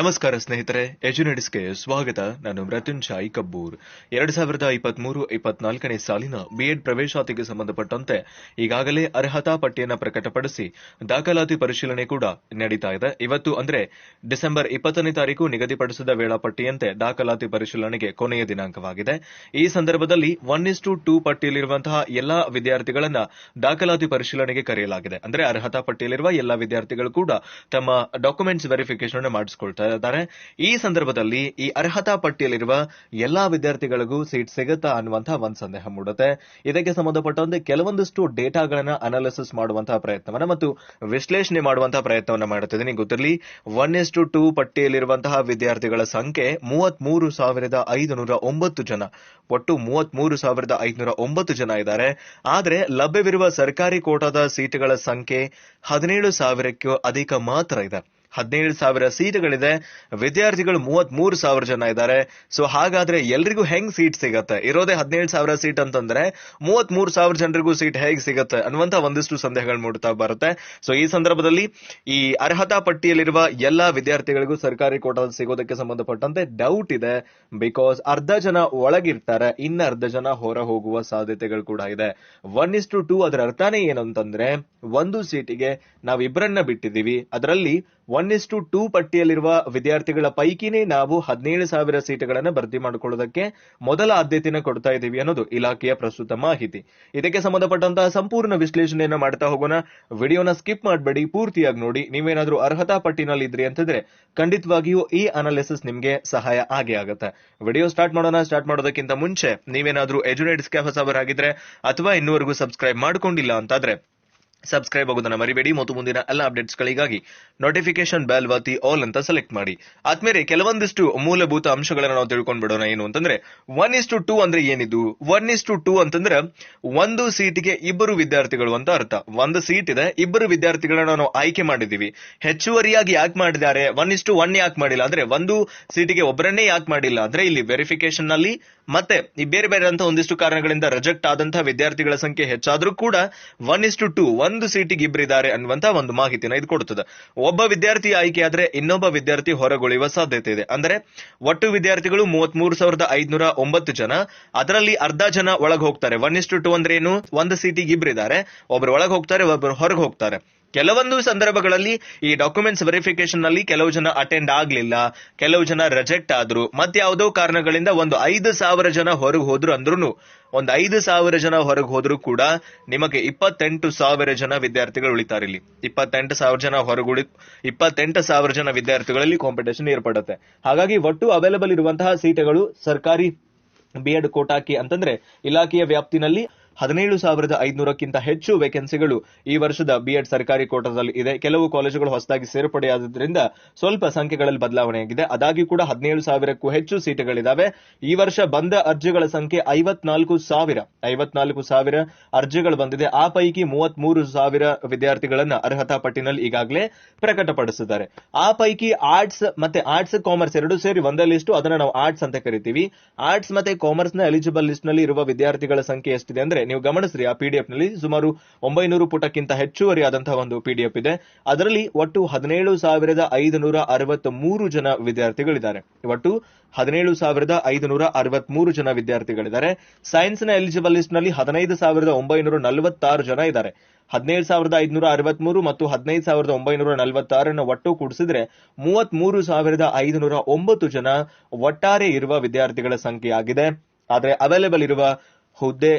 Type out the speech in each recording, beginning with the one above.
ನಮಸ್ಕಾರ ಸ್ನೇಹಿತರೆ, ಎಜುನೆಡಿಸ್ಗೆ ಸ್ವಾಗತ. ನಾನು ಮೃತ್ಯುಂಜಾಯಿ ಕಬ್ಬೂರ್. ಎರಡ್ ಸಾವಿರದ ಇಪ್ಪತ್ಮೂರು, ಇಪ್ಪತ್ನಾಲ್ಕನೇ ಸಾಲಿನ ಬಿಎಡ್ ಪ್ರವೇಶಾತಿಗೆ ಸಂಬಂಧಪಟ್ಟಂತೆ ಈಗಾಗಲೇ ಅರ್ಹತಾ ಪಟ್ಟಿಯನ್ನು ಪ್ರಕಟಪಡಿಸಿ ದಾಖಲಾತಿ ಪರಿಶೀಲನೆ ಕೂಡ ನಡೀತಾ ಇದೆ. ಇವತ್ತು ಅಂದ್ರೆ ಡಿಸೆಂಬರ್ ಇಪ್ಪತ್ತನೇ ತಾರೀಕು ನಿಗದಿಪಡಿಸಿದ ವೇಳಾಪಟ್ಟಿಯಂತೆ ದಾಖಲಾತಿ ಪರಿಶೀಲನೆಗೆ ಕೊನೆಯ ದಿನಾಂಕವಾಗಿದೆ. ಈ ಸಂದರ್ಭದಲ್ಲಿ ಒನ್ ಇಸ್ ಟು ಟೂ ಪಟ್ಟಿಯಲ್ಲಿರುವಂತಹ ಎಲ್ಲಾ ವಿದ್ಯಾರ್ಥಿಗಳನ್ನ ದಾಖಲಾತಿ ಪರಿಶೀಲನೆಗೆ ಕರೆಯಲಾಗಿದೆ. ಅಂದ್ರೆ ಅರ್ಹತಾ ಪಟ್ಟಿಯಲ್ಲಿರುವ ಎಲ್ಲಾ ವಿದ್ಯಾರ್ಥಿಗಳು ಕೂಡ ತಮ್ಮ ಡಾಕ್ಯುಮೆಂಟ್ಸ್ ವೆರಿಫಿಕೇಶನ್ ಮಾಡಿಸಿಕೊಳ್ತಾ ಇದ್ದಾರೆ. ಈ ಸಂದರ್ಭದಲ್ಲಿ ಈ ಅರ್ಹತಾ ಪಟ್ಟಿಯಲ್ಲಿರುವ ಎಲ್ಲಾ ವಿದ್ಯಾರ್ಥಿಗಳಿಗೂ ಸೀಟ್ ಸಿಗುತ್ತಾ ಅನ್ನುವಂತಹ ಒಂದು ಸಂದೇಹ ಮೂಡುತ್ತೆ. ಇದಕ್ಕೆ ಸಂಬಂಧಪಟ್ಟಂತೆ ಕೆಲವೊಂದಿಷ್ಟು ಡೇಟಾಗಳನ್ನ ಅನಾಲಿಸಿಸ್ ಮಾಡುವಂತಹ ಪ್ರಯತ್ನವನ್ನ ಮತ್ತು ವಿಶ್ಲೇಷಣೆ ಮಾಡುವಂತಹ ಪ್ರಯತ್ನವನ್ನ ಮಾಡುತ್ತಿದ್ದೀನಿ ಗೊತ್ತಿರಲಿ ಒನ್ ಎಸ್ ಟು ಟೂ ಪಟ್ಟಿಯಲ್ಲಿರುವಂತಹ ವಿದ್ಯಾರ್ಥಿಗಳ ಸಂಖ್ಯೆ ಮೂವತ್ಮೂರು ಸಾವಿರದ ಐದುನೂರ ಒಂಬತ್ತು ಜನ. ಒಟ್ಟು ಮೂವತ್ಮೂರು ಸಾವಿರದ ಐದುನೂರ ಒಂಬತ್ತು ಜನ ಇದ್ದಾರೆ. ಆದರೆ ಲಭ್ಯವಿರುವ ಸರ್ಕಾರಿ ಕೋಟಾದ ಸೀಟುಗಳ ಸಂಖ್ಯೆ ಹದಿನೇಳು ಸಾವಿರಕ್ಕೂ ಅಧಿಕ ಮಾತ್ರ ಇದೆ. ಹದಿನೇಳು ಸಾವಿರ ಸೀಟ್ಗಳಿದೆ. ವಿದ್ಯಾರ್ಥಿಗಳು ಮೂವತ್ತ್ ಮೂರು ಸಾವಿರ ಜನ ಇದ್ದಾರೆ. ಸೊ ಹಾಗಾದ್ರೆ ಎಲ್ರಿಗೂ ಹೆಂಗ್ ಸೀಟ್ ಸಿಗತ್ತೆ? ಇರೋದೇ ಹದಿನೇಳು ಸಾವಿರ ಸೀಟ್ ಅಂತಂದ್ರೆ ಮೂವತ್ತ್ ಮೂರು ಸಾವಿರ ಜನರಿಗೂ ಸೀಟ್ ಹೇಗೆ ಸಿಗತ್ತೆ ಅನ್ನುವಂತ ಒಂದಿಷ್ಟು ಸಂದೇಹಗಳು ಮೂಡ್ತಾ ಬರುತ್ತೆ. ಸೊ ಈ ಸಂದರ್ಭದಲ್ಲಿ ಈ ಅರ್ಹತಾ ಪಟ್ಟಿಯಲ್ಲಿರುವ ಎಲ್ಲಾ ವಿದ್ಯಾರ್ಥಿಗಳಿಗೂ ಸರ್ಕಾರಿ ಕೋಟಾ ಸಿಗೋದಕ್ಕೆ ಸಂಬಂಧಪಟ್ಟಂತೆ ಡೌಟ್ ಇದೆ. ಬಿಕಾಸ್ ಅರ್ಧ ಜನ ಒಳಗಿರ್ತಾರೆ. ಇನ್ನ ಅರ್ಧ ಜನ ಹೊರ ಹೋಗುವ ಸಾಧ್ಯತೆಗಳು ಕೂಡ ಇದೆ. ಒನ್ ಇಸ್ ಟು ಟೂ ಅದರ ಅರ್ಥನೇ ಏನಂತಂದ್ರೆ ಒಂದು ಸೀಟಿಗೆ ನಾವಿಬ್ಬರನ್ನ ಬಿಟ್ಟಿದ್ದೀವಿ. ಅದರಲ್ಲಿ ಒನ್ ಇಸ್ ಟು ಪಟ್ಟಿಯಲ್ಲಿರುವ ವಿದ್ಯಾರ್ಥಿಗಳ ಪೈಕಿನೇ ನಾವು ಹದಿನೇಳು ಸಾವಿರ ಸೀಟುಗಳನ್ನು ಭರ್ತಿ ಮಾಡಿಕೊಳ್ಳೋದಕ್ಕೆ ಮೊದಲ ಆದ್ಯತೆಯನ್ನು ಕೊಡ್ತಾ ಇದ್ದೀವಿ ಅನ್ನೋದು ಇಲಾಖೆಯ ಪ್ರಸ್ತುತ ಮಾಹಿತಿ. ಇದಕ್ಕೆ ಸಂಬಂಧಪಟ್ಟಂತಹ ಸಂಪೂರ್ಣ ವಿಶ್ಲೇಷಣೆಯನ್ನು ಮಾಡ್ತಾ ಹೋಗೋಣ. ವಿಡಿಯೋನ ಸ್ಕಿಪ್ ಮಾಡಬೇಡಿ, ಪೂರ್ತಿಯಾಗಿ ನೋಡಿ. ನೀವೇನಾದರೂ ಅರ್ಹತಾ ಪಟ್ಟಿನಲ್ಲಿ ಇದ್ರಿ ಅಂತಂದ್ರೆ ಖಂಡಿತವಾಗಿಯೂ ಈ ಅನಾಲಿಸಿಸ್ ನಿಮಗೆ ಸಹಾಯ ಆಗೇ ಆಗುತ್ತೆ. ವಿಡಿಯೋ ಸ್ಟಾರ್ಟ್ ಮಾಡೋಣ. ಸ್ಟಾರ್ಟ್ ಮಾಡೋದಕ್ಕಿಂತ ಮುಂಚೆ ನೀವೇನಾದರೂ ನೀವೇನಾದ್ರೂ ಎಜುನೇಟ್ಸ್ಗೆ ಆಗಿದ್ರೆ ಅಥವಾ ಇನ್ನುವರೆಗೂ ಸಬ್ಸ್ಕ್ರೈಬ್ ಮಾಡ್ಕೊಂಡಿಲ್ಲ ಅಂತಾದ್ರೆ ಸಬ್ಸ್ಕ್ರೈಬ್ ಆಗೋದನ್ನ ಮರಿಬೇಡಿ. ಮತ್ತು ಮುಂದಿನ ಎಲ್ಲ ಅಪ್ಡೇಟ್ಸ್ಗಳಿಗಾಗಿ ನೋಟಿಫಿಕೇಶನ್ ಬೆಲ್ ಒತ್ತಿ ಆಲ್ ಅಂತ ಸೆಲೆಕ್ಟ್ ಮಾಡಿ. ಆದ್ಮೇಲೆ ಕೆಲವೊಂದಿಷ್ಟು ಮೂಲಭೂತ ಅಂಶಗಳನ್ನು ನಾವು ತಿಳ್ಕೊಂಡ್ಬಿಡೋಣ. ಏನು ಅಂತಂದ್ರೆ ಒನ್ ಇಸ್ ಟು ಟೂ ಅಂದ್ರೆ ಏನಿದು? ಒನ್ ಇಸ್ ಟು ಟೂ ಅಂತಂದ್ರೆ ಒಂದು ಸೀಟಿಗೆ ಇಬ್ಬರು ವಿದ್ಯಾರ್ಥಿಗಳು ಅಂತ ಅರ್ಥ. ಒಂದು ಸೀಟ್ ಇದೆ, ಇಬ್ಬರು ವಿದ್ಯಾರ್ಥಿಗಳನ್ನ ನಾವು ಆಯ್ಕೆ ಮಾಡಿದೀವಿ ಹೆಚ್ಚುವರಿಯಾಗಿ ಯಾಕೆ ಮಾಡಿದ್ದಾರೆ? ಒನ್ ಇಸ್ ಟು ಒನ್ ಯಾಕೆ ಮಾಡಿಲ್ಲ? ಅಂದ್ರೆ ಒಂದು ಸೀಟಿಗೆ ಒಬ್ಬರನ್ನೇ ಯಾಕೆ ಮಾಡಿಲ್ಲ? ಅಂದ್ರೆ ಇಲ್ಲಿ ವೆರಿಫಿಕೇಶನ್ನಲ್ಲಿ ಮತ್ತೆ ಈ ಬೇರೆ ಬೇರೆ ಅಂತ ಒಂದಿಷ್ಟು ಕಾರಣಗಳಿಂದ ರಿಜೆಕ್ಟ್ ಆದಂತಹ ವಿದ್ಯಾರ್ಥಿಗಳ ಸಂಖ್ಯೆ ಹೆಚ್ಚಾದ್ರೂ ಕೂಡ ಒನ್ ಇಸ್ ಟು ಟೂ ಒಂದು ಸೀಟಿಗೆ ಇಬ್ಬರಿದ್ದಾರೆ ಅನ್ನುವಂತ ಒಂದು ಮಾಹಿತಿನ ಇದು ಕೊಡುತ್ತದೆ. ಒಬ್ಬ ವಿದ್ಯಾರ್ಥಿ ಆಯ್ಕೆ ಆದ್ರೆ ಇನ್ನೊಬ್ಬ ವಿದ್ಯಾರ್ಥಿ ಹೊರಗುಳಿಯುವ ಸಾಧ್ಯತೆ ಇದೆ. ಅಂದ್ರೆ ಒಟ್ಟು ವಿದ್ಯಾರ್ಥಿಗಳು ಮೂವತ್ಮೂರು ಸಾವಿರದ ಐದುನೂರ ಒಂಬತ್ತು ಜನ, ಅದರಲ್ಲಿ ಅರ್ಧ ಜನ ಒಳಗೆ ಹೋಗ್ತಾರೆ. ಒನ್ ಇಸ್ಟು ಟೂ ಅಂದ್ರೆ ಏನು? ಒಂದು ಸೀಟಿಗೆ ಇಬ್ಬರಿದ್ದಾರೆ ಒಬ್ರು ಒಳಗೆ ಹೋಗ್ತಾರೆ, ಒಬ್ರು ಹೊರಗೆ ಹೋಗ್ತಾರೆ. ಕೆಲವೊಂದು ಸಂದರ್ಭಗಳಲ್ಲಿ ಈ ಡಾಕ್ಯುಮೆಂಟ್ಸ್ ವೆರಿಫಿಕೇಶನ್ನಲ್ಲಿ ಕೆಲವು ಜನ ಅಟೆಂಡ್ ಆಗ್ಲಿಲ್ಲ, ಕೆಲವು ಜನ ರಿಜೆಕ್ಟ್ ಆದ್ರು. ಮತ್ತೆ ಯಾವುದೋ ಕಾರಣಗಳಿಂದ ಒಂದು ಐದು ಸಾವಿರ ಜನ ಹೊರಗೆ ಹೋದ್ರು ಅಂದ್ರೂ ಒಂದು ಐದು ಸಾವಿರ ಜನ ಹೊರಗೆ ಹೋದ್ರು ಕೂಡ ನಿಮಗೆ ಇಪ್ಪತ್ತೆಂಟು ಸಾವಿರ ಜನ ವಿದ್ಯಾರ್ಥಿಗಳು ಉಳಿತಾರೆ ಇಲ್ಲಿ. ಇಪ್ಪತ್ತೆಂಟು ಸಾವಿರ ಜನ ಹೊರಗುಳಿ ಇಪ್ಪತ್ತೆಂಟು ಸಾವಿರ ಜನ ವಿದ್ಯಾರ್ಥಿಗಳಲ್ಲಿ ಕಾಂಪಿಟೇಷನ್ ಏರ್ಪಡುತ್ತೆ. ಹಾಗಾಗಿ ಒಟ್ಟು ಅವೈಲಬಲ್ ಇರುವಂತಹ ಸೀಟುಗಳು ಸರ್ಕಾರಿ ಬಿ ಎಡ್ ಕೋಟಾಕಿ ಅಂತಂದ್ರೆ ಇಲಾಖೆಯ ವ್ಯಾಪ್ತಿನಲ್ಲಿ ಹದಿನೇಳು ಸಾವಿರದ ಐದುನೂರಕ್ಕಿಂತ ಹೆಚ್ಚು ವೇಕೆನ್ಸಿಗಳು ಈ ವರ್ಷದ ಬಿಎಡ್ ಸರ್ಕಾರಿ ಕೋಟಾದಲ್ಲಿ ಇದೆ. ಕೆಲವು ಕಾಲೇಜುಗಳು ಹೊಸದಾಗಿ ಸೇರ್ಪಡೆಯಾದ್ರಿಂದ ಸ್ವಲ್ಪ ಸಂಖ್ಯೆಗಳಲ್ಲಿ ಬದಲಾವಣೆಯಾಗಿದೆ. ಅದಾಗಿ ಕೂಡ ಹದಿನೇಳು ಸಾವಿರಕ್ಕೂ ಹೆಚ್ಚು ಸೀಟುಗಳಿದಾವೆ. ಈ ವರ್ಷ ಬಂದ ಅರ್ಜಿಗಳ ಸಂಖ್ಯೆ ಐವತ್ನಾಲ್ಕು ಸಾವಿರ. ಐವತ್ನಾಲ್ಕು ಸಾವಿರ ಅರ್ಜಿಗಳು ಬಂದಿದೆ. ಆ ಪೈಕಿ ಮೂವತ್ಮೂರು ಸಾವಿರ ವಿದ್ಯಾರ್ಥಿಗಳನ್ನ ಅರ್ಹತಾ ಪಟ್ಟಿನಲ್ಲಿ ಈಗಾಗಲೇ ಪ್ರಕಟಪಡಿಸಿದ್ದಾರೆ. ಆ ಪೈಕಿ ಆರ್ಟ್ಸ್ ಮತ್ತೆ ಆರ್ಟ್ಸ್ ಕಾಮರ್ಸ್ ಎರಡು ಸೇರಿ ಒಂದೇ ಲಿಸ್ಟ್. ಅದನ್ನ ನಾವು ಆರ್ಟ್ಸ್ ಅಂತ ಕರಿತೀವಿ. ಆರ್ಟ್ಸ್ ಮತ್ತೆ ಕಾಮರ್ಸ್ನ ಎಲಿಜಿಬಲ್ ಲಿಸ್ಟ್ನಲ್ಲಿ ಇರುವ ವಿದ್ಯಾರ್ಥಿಗಳ ಸಂಖ್ಯೆ ಎಷ್ಟಿದೆ ಅಂದ್ರೆ ನೀವು ಗಮನಿಸ್ರಿ, ಆ ಪಿಡಿಎಫ್ನಲ್ಲಿ ಸುಮಾರು ಒಂಬೈನೂರು ಪುಟಕ್ಕಿಂತ ಹೆಚ್ಚುವರಿ ಆದಂತಹ ಒಂದು ಪಿಡಿಎಫ್ ಇದೆ. ಅದರಲ್ಲಿ ಒಟ್ಟು ಹದಿನೇಳು ಸಾವಿರದ ಐದುನೂರ ಅರವತ್ತ್ ಮೂರು ಜನ ವಿದ್ಯಾರ್ಥಿಗಳಿದ್ದಾರೆ. ಒಟ್ಟು ಹದಿನೇಳು ಸಾವಿರದ ಐದುನೂರ ಅರವತ್ತ್ ಮೂರು ಜನ ವಿದ್ಯಾರ್ಥಿಗಳಿದ್ದಾರೆ. ಸೈನ್ಸ್ನ ಎಲಿಜಿಬಲ್ ಲಿಸ್ಟ್ನಲ್ಲಿ ಹದಿನೈದು ಸಾವಿರದ ಒಂಬೈನೂರ ನಲವತ್ತಾರು ಜನ ಇದ್ದಾರೆ. ಹದಿನೇಳು ಸಾವಿರದ ಐದುನೂರ ಅರವತ್ಮೂರು ಮತ್ತು ಹದಿನೈದು ಸಾವಿರದ ಒಂಬೈನೂರ ನಲವತ್ತಾರನ್ನು ಒಟ್ಟು ಕೂಡಿಸಿದ್ರೆ ಮೂವತ್ತ್ ಮೂರು ಸಾವಿರದ ಐದುನೂರ ಒಂಬತ್ತು ಜನ ಒಟ್ಟಾರೆ ಇರುವ ವಿದ್ಯಾರ್ಥಿಗಳ ಸಂಖ್ಯೆ ಆಗಿದೆ ಆದರೆ ಅವೈಲೇಬಲ್ ಇರುವ ಹುದ್ದೆ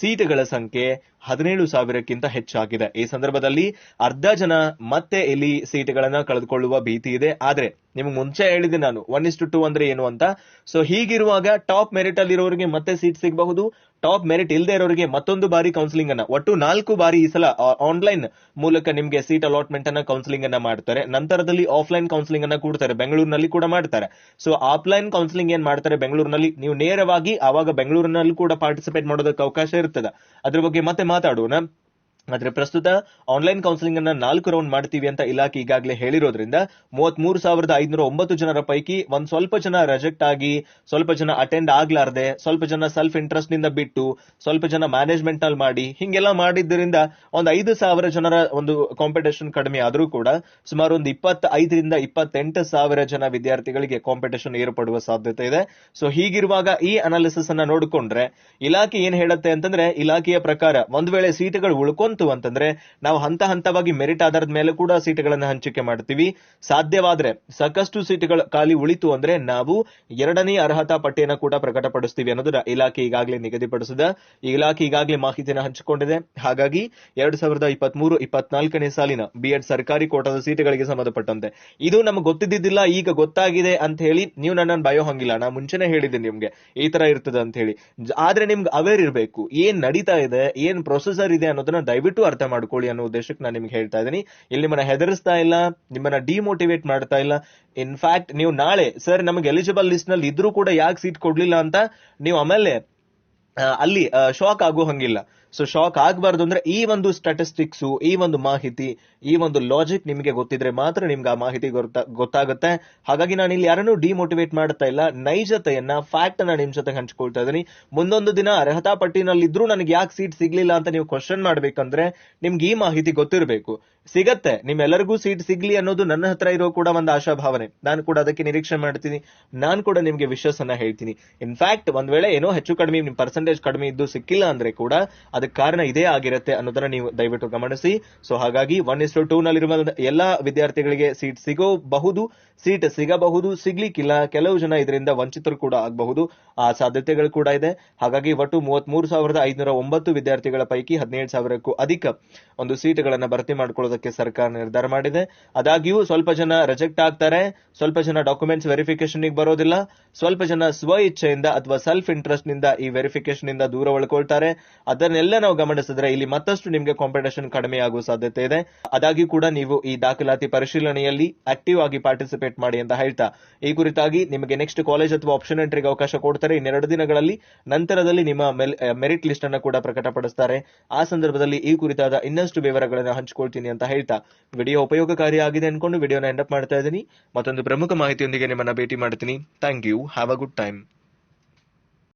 ಸೀಟುಗಳ ಸಂಖ್ಯೆ ಹದಿನೇಳು ಸಾವಿರಕ್ಕಿಂತ ಹೆಚ್ಚಾಗಿದೆ. ಈ ಸಂದರ್ಭದಲ್ಲಿ ಅರ್ಧ ಜನ ಮತ್ತೆ ಇಲ್ಲಿ ಸೀಟುಗಳನ್ನ ಕಳೆದುಕೊಳ್ಳುವ ಭೀತಿ ಇದೆ. ಆದ್ರೆ ನಿಮ್ಗೆ ಮುಂಚೆ ಹೇಳಿದೆ ನಾನು ಒನ್ ಇಸ್ ಟು ಅಂದ್ರೆ ಏನು ಅಂತ. ಸೊ ಹೀಗಿರುವಾಗ ಟಾಪ್ ಮೆರಿಟ್ ಅಲ್ಲಿ ಇರೋರಿಗೆ ಮತ್ತೆ ಸೀಟ್ ಸಿಗಬಹುದು. ಟಾಪ್ ಮೆರಿಟ್ ಇಲ್ಲದೆ ಇರೋರಿಗೆ ಮತ್ತೊಂದು ಬಾರಿ ಕೌನ್ಸಿಲಿಂಗ್ ಅನ್ನ. ಒಟ್ಟು ನಾಲ್ಕು ಬಾರಿ ಈ ಸಲ ಆನ್ಲೈನ್ ಮೂಲಕ ನಿಮಗೆ ಸೀಟ್ ಅಲಾಟ್ಮೆಂಟ್ ಅನ್ನ ಕೌನ್ಸಿಲಿಂಗ್ ಅನ್ನ ಮಾಡ್ತಾರೆ. ನಂತರದಲ್ಲಿ ಆಫ್ಲೈನ್ ಕೌನ್ಸಿಲಿಂಗ್ ಅನ್ನ ಕೊಡ್ತಾರೆ. ಬೆಂಗಳೂರಿನಲ್ಲಿ ಕೂಡ ಮಾಡ್ತಾರೆ. ಸೊ ಆಫ್ಲೈನ್ ಕೌನ್ಸಿಲಿಂಗ್ ಏನ್ ಮಾಡ್ತಾರೆ ಬೆಂಗಳೂರಿನಲ್ಲಿ? ನೀವು ನೇರವಾಗಿ ಆವಾಗ ಬೆಂಗಳೂರಿನಲ್ಲಿ ಕೂಡ ಪಾರ್ಟಿಸಿಪೇಟ್ ಮಾಡೋದಕ್ಕೆ ಅವಕಾಶ ಇರ್ತದೆ. ಅದ್ರ ಬಗ್ಗೆ ಮತ್ತೆ ಮಾತಾಡೋಣ. ಆದ್ರೆ ಪ್ರಸ್ತುತ ಆನ್ಲೈನ್ ಕೌನ್ಸಿಲಿಂಗ್ ಅನ್ನ ನಾಲ್ಕು ರೌಂಡ್ ಮಾಡ್ತೀವಿ ಅಂತ ಇಲಾಖೆ ಈಗಾಗಲೇ ಹೇಳಿರೋದ್ರಿಂದ ಮೂವತ್ತ್ ಮೂರು ಸಾವಿರದ ಐದುನೂರ ಒಂಬತ್ತು ಜನರ ಪೈಕಿ ಒಂದ್ ಸ್ವಲ್ಪ ಜನ ರಿಜೆಕ್ಟ್ ಆಗಿ, ಸ್ವಲ್ಪ ಜನ ಅಟೆಂಡ್ ಆಗ್ಲಾರ್ದೆ, ಸ್ವಲ್ಪ ಜನ ಸೆಲ್ಫ್ ಇಂಟ್ರೆಸ್ಟ್ನಿಂದ ಬಿಟ್ಟು, ಸ್ವಲ್ಪ ಜನ ಮ್ಯಾನೇಜ್ಮೆಂಟ್ನಲ್ಲಿ ಮಾಡಿ, ಹಿಂಗೆಲ್ಲ ಮಾಡಿದ್ದರಿಂದ ಒಂದ್ ಐದು ಸಾವಿರ ಜನರ ಒಂದು ಕಾಂಪಿಟೇಷನ್ ಕಡಿಮೆ ಆದರೂ ಕೂಡ ಸುಮಾರು ಒಂದು ಇಪ್ಪತ್ತ ಐದರಿಂದ ಇಪ್ಪತ್ತೆಂಟು ಸಾವಿರ ಜನ ವಿದ್ಯಾರ್ಥಿಗಳಿಗೆ ಕಾಂಪಿಟೇಷನ್ ಏರ್ಪಡುವ ಸಾಧ್ಯತೆ ಇದೆ. ಸೊ ಹೀಗಿರುವಾಗ ಈ ಅನಾಲಿಸಿಸ್ ಅನ್ನ ನೋಡಿಕೊಂಡ್ರೆ ಇಲಾಖೆ ಏನ್ ಹೇಳುತ್ತೆ ಅಂತಂದ್ರೆ ಇಲಾಖೆಯ ಪ್ರಕಾರ ಒಂದ್ ವೇಳೆ ಸೀಟುಗಳು ಉಳ್ಕೊಂತು ಅಂತಂದ್ರೆ ನಾವು ಹಂತ ಹಂತವಾಗಿ ಮೆರಿಟ್ ಆಧಾರದ ಮೇಲೆ ಕೂಡ ಸೀಟುಗಳನ್ನ ಹಂಚಿಕೆ ಮಾಡ್ತೀವಿ. ಸಾಧ್ಯವಾದ್ರೆ ಸಾಕಷ್ಟು ಸೀಟುಗಳು ಖಾಲಿ ಉಳಿತು ಅಂದ್ರೆ ನಾವು ಎರಡನೇ ಅರ್ಹತಾ ಪಟ್ಟಿಯನ್ನು ಕೂಡ ಪ್ರಕಟಪಡಿಸ್ತೀವಿ ಅನ್ನೋದು ಇಲಾಖೆ ಈಗಾಗಲೇ ನಿಗದಿಪಡಿಸಿದ. ಇಲಾಖೆ ಈಗಾಗಲೇ ಮಾಹಿತಿಯನ್ನು ಹಂಚಿಕೊಂಡಿದೆ. ಹಾಗಾಗಿ ಎರಡ್ ಸಾವಿರದ ಇಪ್ಪತ್ತ್ ಮೂರು ಇಪ್ಪತ್ನಾಲ್ಕನೇ ಸಾಲಿನ ಬಿಎಡ್ ಸರ್ಕಾರಿ ಕೋಟಾದ ಸೀಟುಗಳಿಗೆ ಸಂಬಂಧಪಟ್ಟಂತೆ. ಇದು ನಮ್ಗೆ ಗೊತ್ತಿದ್ದಿದ್ದಿಲ್ಲ, ಈಗ ಗೊತ್ತಾಗಿದೆ ಅಂತ ಹೇಳಿ ನೀವು ನನ್ನ ಬಯೋ ಹಂಗಿಲ್ಲ. ನಾ ಮುಂಚೆನೆ ಹೇಳಿದ್ದೀನಿ ನಿಮ್ಗೆ. ಈ ತರ ಇರ್ತದೆ ಅಂತ ಹೇಳಿ. ಆದ್ರೆ ನಿಮ್ಗೆ ಅವೇರ್ ಇರಬೇಕು ಏನ್ ನಡೀತಾ ಇದೆ, ಏನ್ ಪ್ರೊಸೆಸರ್ ಇದೆ ಅನ್ನೋದನ್ನ ದಯವಿಟ್ಟು ಅರ್ಥ ಮಾಡ್ಕೊಳ್ಳಿ ಅನ್ನೋ ಉದ್ದೇಶಕ್ಕೆ ನಾನು ನಿಮ್ಗೆ ಹೇಳ್ತಾ ಇದ್ದೀನಿ. ಇಲ್ಲಿ ನಿಮ್ಮನ್ನ ಹೆದರಿಸ್ತಾ ಇಲ್ಲ, ನಿಮ್ಮನ್ನ ಡಿಮೋಟಿವೇಟ್ ಮಾಡ್ತಾ ಇಲ್ಲ. ಇನ್ಫ್ಯಾಕ್ಟ್ ನೀವು ನಾಳೆ ಸರ್ ನಮಗೆ ಎಲಿಜಿಬಲ್ ಲಿಸ್ಟ್ನಲ್ಲಿ ಇದ್ರೂ ಕೂಡ ಯಾಕೆ ಸೀಟ್ ಕೊಡ್ಲಿಲ್ಲ ಅಂತ, ನೀವು ಆಮೇಲೆ ಅಲ್ಲಿ ಶಾಕ್ ಆಗೋ ಹಂಗಿಲ್ಲ. ಸೊ ಶಾಕ್ ಆಗಬಾರ್ದು ಅಂದ್ರೆ ಈ ಒಂದು ಸ್ಟಾಟಿಸ್ಟಿಕ್ಸ್ ಈ ಒಂದು ಮಾಹಿತಿ, ಈ ಒಂದು ಲಾಜಿಕ್ ನಿಮಗೆ ಗೊತ್ತಿದ್ರೆ ಮಾತ್ರ ನಿಮ್ಗೆ ಆ ಮಾಹಿತಿ ಗೊತ್ತಾ- ಗೊತ್ತಾಗುತ್ತೆ. ಹಾಗಾಗಿ ನಾನು ಇಲ್ಲಿ ಯಾರನ್ನು ಡಿಮೋಟಿವೇಟ್ ಮಾಡ್ತಾ ಇಲ್ಲ. ನೈಜತೆಯನ್ನ ಫ್ಯಾಕ್ಟ್ ಅನ್ನ ನಿಮ್ ಜೊತೆ ಹಂಚಿಕೊಳ್ತಾ ಇದ್ದೀನಿ. ಮುಂದೊಂದು ದಿನ ಅರ್ಹತಾ ಪಟ್ಟಿನಲ್ಲಿದ್ರೂ ನನಗೆ ಯಾಕೆ ಸೀಟ್ ಸಿಗ್ಲಿಲ್ಲ ಅಂತ ನೀವು ಕ್ವಶನ್ ಮಾಡ್ಬೇಕಂದ್ರೆ ನಿಮ್ಗೆ ಈ ಮಾಹಿತಿ ಗೊತ್ತಿರಬೇಕು. ಸಿಗತ್ತೆ. ನಿಮ್ಮೆಲ್ಲರಿಗೂ ಸೀಟ್ ಸಿಗ್ಲಿ ಅನ್ನೋದು ನನ್ನ ಹತ್ರ ಇರೋ ಕೂಡ ಒಂದು ಆಶಾ ಭಾವನೆ ನಾನು ಕೂಡ ಅದಕ್ಕೆ ನಿರೀಕ್ಷೆ ಮಾಡ್ತೀನಿ. ನಾನು ಕೂಡ ನಿಮ್ಗೆ ವಿಶ್ವಾಸ ಅನ್ನ ಹೇಳ್ತೀನಿ ಇನ್ಫ್ಯಾಕ್ಟ್ ಒಂದ್ ವೇಳೆ ಏನೋ ಹೆಚ್ಚು ಕಡಿಮೆ, ನಿಮ್ ಪರ್ಸೆಂಟೇಜ್ ಕಡಿಮೆ ಇದ್ದು ಸಿಕ್ಕಿಲ್ಲ ಅಂದ್ರೆ ಕೂಡ ಅದಕ್ಕೆ ಕಾರಣ ಇದೇ ಆಗಿರುತ್ತೆ ಅನ್ನೋದನ್ನ ನೀವು ದಯವಿಟ್ಟು ಗಮನಿಸಿ. ಸೊ ಹಾಗಾಗಿ ಒನ್ ಇಸ್ ಟು ಟೂ ಎಲ್ಲಾ ವಿದ್ಯಾರ್ಥಿಗಳಿಗೆ ಸೀಟ್ ಸಿಗಬಹುದು. ಸೀಟ್ ಸಿಗಬಹುದು, ಸಿಗ್ಲಿಕ್ಕಿಲ್ಲ, ಕೆಲವು ಜನ ಇದರಿಂದ ವಂಚಿತರು ಕೂಡ ಆಗಬಹುದು. ಆ ಸಾಧ್ಯತೆಗಳು ಕೂಡ ಇದೆ. ಹಾಗಾಗಿ ಒಟ್ಟು ಮೂವತ್ತ್ ಮೂರು ಸಾವಿರದ ಐದುನೂರ ಒಂಬತ್ತು ವಿದ್ಯಾರ್ಥಿಗಳ ಪೈಕಿ ಹದಿನೇಳು ಸಾವಿರಕ್ಕೂ ಅಧಿಕ ಒಂದು ಸೀಟ್ಗಳನ್ನು ಭರ್ತಿ ಮಾಡಿಕೊಳ್ಳೋದಕ್ಕೆ ಸರ್ಕಾರ ನಿರ್ಧಾರ ಮಾಡಿದೆ. ಆದಾಗ್ಯೂ ಸ್ವಲ್ಪ ಜನ ರಿಜೆಕ್ಟ್ ಆಗ್ತಾರೆ. ಸ್ವಲ್ಪ ಜನ ಡಾಕ್ಯುಮೆಂಟ್ಸ್ ವೆರಿಫಿಕೇಶನ್ ಬರೋದಿಲ್ಲ. ಸ್ವಲ್ಪ ಜನ ಸ್ವ ಇಚ್ಛೆಯಿಂದ ಅಥವಾ ಸೆಲ್ಫ್ ಇಂಟ್ರೆಸ್ಟ್ನಿಂದ ಈ ವೆರಿಫಿಕೇಶನ್ ಇಂದ ದೂರ ಉಳ್ಕೊಳ್ತಾರೆ. ಅದನ್ನೆಲ್ಲ ನಾವು ಗಮನಿಸಿದ್ರೆ ಇಲ್ಲಿ ಮತ್ತಷ್ಟು ನಿಮಗೆ ಕಾಂಪಿಟೇಷನ್ ಕಡಿಮೆ ಆಗುವ ಸಾಧ್ಯತೆ ಇದೆ. ಅದಾಗಿ ಕೂಡ ನೀವು ಈ ದಾಖಲಾತಿ ಪರಿಶೀಲನೆಯಲ್ಲಿ ಆಕ್ಟಿವ್ ಆಗಿ ಪಾರ್ಟಿಸಿಪೇಟ್ ಮಾಡಿ ಅಂತ ಹೇಳ್ತಾ. ಈ ಕುರಿತಾಗಿ ನಿಮಗೆ ನೆಕ್ಸ್ಟ್ ಕಾಲೇಜ್ ಅಥವಾ ಆಪ್ಷನ್ ಎಂಟ್ರಿಗೆ ಅವಕಾಶ ಕೊಡ್ತಾರೆ. ಇನ್ನೆರಡು ದಿನಗಳಲ್ಲಿ ನಂತರದಲ್ಲಿ ನಿಮ್ಮ ಮೆರಿಟ್ ಲಿಸ್ಟ್ ಅನ್ನು ಕೂಡ ಪ್ರಕಟಪಡಿಸ್ತಾರೆ. ಆ ಸಂದರ್ಭದಲ್ಲಿ ಈ ಕುರಿತಾದ ಇನ್ನಷ್ಟು ವಿವರಗಳನ್ನು ಹಂಚಿಕೊಳ್ತೀನಿ ಅಂತ ಹೇಳ್ತಾ. ವಿಡಿಯೋ ಉಪಯೋಗಕಾರಿ ಆಗಿದೆ ಅನ್ಕೊಂಡು ವಿಡಿಯೋನ ಎಂಡಪ್ ಮಾಡ್ತಾ ಇದ್ದೀನಿ. ಮತ್ತೊಂದು ಪ್ರಮುಖ ಮಾಹಿತಿಯೊಂದಿಗೆ ನಿಮ್ಮನ್ನ ಭೇಟಿ ಮಾಡ್ತೀನಿ. Thank you have a good time